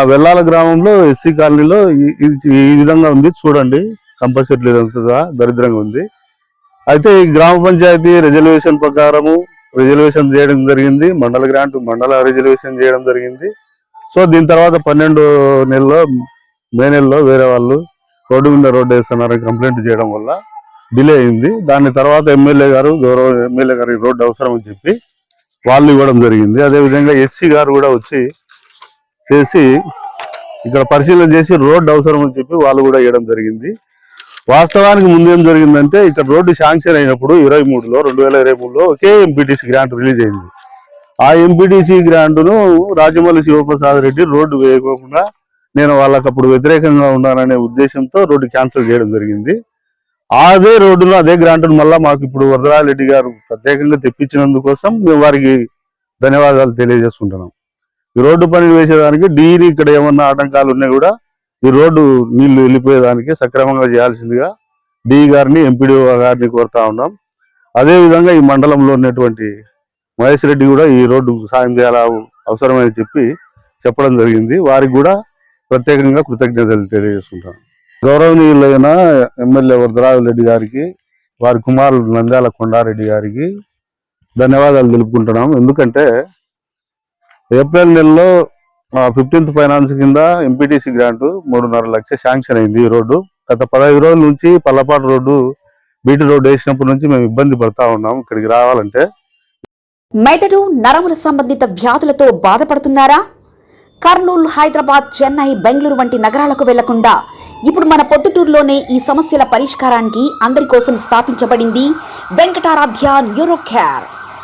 Vellala గ్రామంలో SC కాలనీలో ఈ- ఈ- విధంగా ఉంది. చూడండి కంపల్సరీ ఇదంతా దరిద్రంగా ఉంది. అయితే ఈ గ్రామ పంచాయతీ రిజర్వేషన్ ప్రకారము రిజర్వేషన్ చేయడం జరిగింది. మండల గ్రాంట్ మండల రిజర్వేషన్ చేయడం జరిగింది. సో దీని తర్వాత పన్నెండు నెలలో మే నెలలో వేరే వాళ్ళు రోడ్డు మీద రోడ్డు వేస్తున్నారని కంప్లైంట్ చేయడం వల్ల డిలే అయింది. దాని తర్వాత ఎమ్మెల్యే గారు గౌరవ ఎమ్మెల్యే గారికి రోడ్డు అవసరం అని చెప్పి వాళ్ళు ఇవ్వడం జరిగింది. అదేవిధంగా ఎస్సీ గారు కూడా వచ్చి చేసి ఇక్కడ పరిశీలన చేసి రోడ్డు అవసరం అని చెప్పి వాళ్ళు కూడా ఇవ్వడం జరిగింది. వాస్తవానికి ముందు ఏం జరిగిందంటే ఇక్కడ రోడ్డు శాంక్షన్ అయినప్పుడు ఇరవై మూడులో రెండు వేల ఇరవై మూడులో ఒకే ఎంపీటీసీ గ్రాంట్ రిలీజ్ అయింది. ఆ ఎంపీటీసీ గ్రాంట్ను రాజమౌళి శివప్రసాద్ రెడ్డి రోడ్డు వేయకోకుండా నేను వాళ్ళకి అప్పుడు వ్యతిరేకంగా ఉన్నాననే ఉద్దేశంతో రోడ్డు క్యాన్సిల్ చేయడం జరిగింది. అదే రోడ్డులో అదే గ్రాంట్ను మళ్ళీ మాకు ఇప్పుడు వరదరారెడ్డి గారు ప్రత్యేకంగా తెప్పించినందుకోసం మేము వారికి ధన్యవాదాలు తెలియజేసుకుంటున్నాం. ఈ రోడ్డు పని వేసేదానికి డీని ఇక్కడ ఏమన్నా ఆటంకాలు ఉన్నా కూడా ఈ రోడ్డు నీళ్ళు వెళ్ళిపోయేదానికి సక్రమంగా చేయాల్సిందిగా డి గారిని ఎంపీడీఓ గారిని కోరుతా ఉన్నాం. అదేవిధంగా ఈ మండలంలో ఉన్నటువంటి మహేష్ రెడ్డి కూడా ఈ రోడ్డు సాయం చేయాల అవసరమని చెప్పి చెప్పడం జరిగింది. వారికి కూడా ప్రత్యేకంగా కృతజ్ఞతలు తెలియజేసుకుంటాం. గౌరవనీయులైన ఎమ్మెల్యే వరదరాజులరెడ్డి గారికి వారి కుమారుడు నంద్యాల కొండారెడ్డి గారికి ధన్యవాదాలు తెలుపుకుంటున్నాం. ఎందుకంటే ఏప్రిల్ నెలలో ఫిఫ్టీన్త్ ఫైనాన్స్ కింద ఎంపీటీసీ గ్రాంట్ మూడున్నర లక్ష శాంక్షన్ అయింది ఈ రోడ్డు. గత పదహైదు రోజుల నుంచి పల్లపాటు రోడ్డు బీటీ రోడ్డు వేసినప్పటి నుంచి మేము ఇబ్బంది పడతా ఉన్నాం ఇక్కడికి రావాలంటే. మెదడు నరముల సంబంధిత వ్యాధులతో బాధపడుతున్నారా? కర్నూలు హైదరాబాద్ చెన్నై బెంగళూరు వంటి నగరాలకు వెళ్ళకుండా ఇప్పుడు మన పొద్దుటూరులోనే ఈ సమస్యల పరిష్కారానికి అందరి కోసం స్థాపించబడింది వెంకటారాధ్య న్యూరో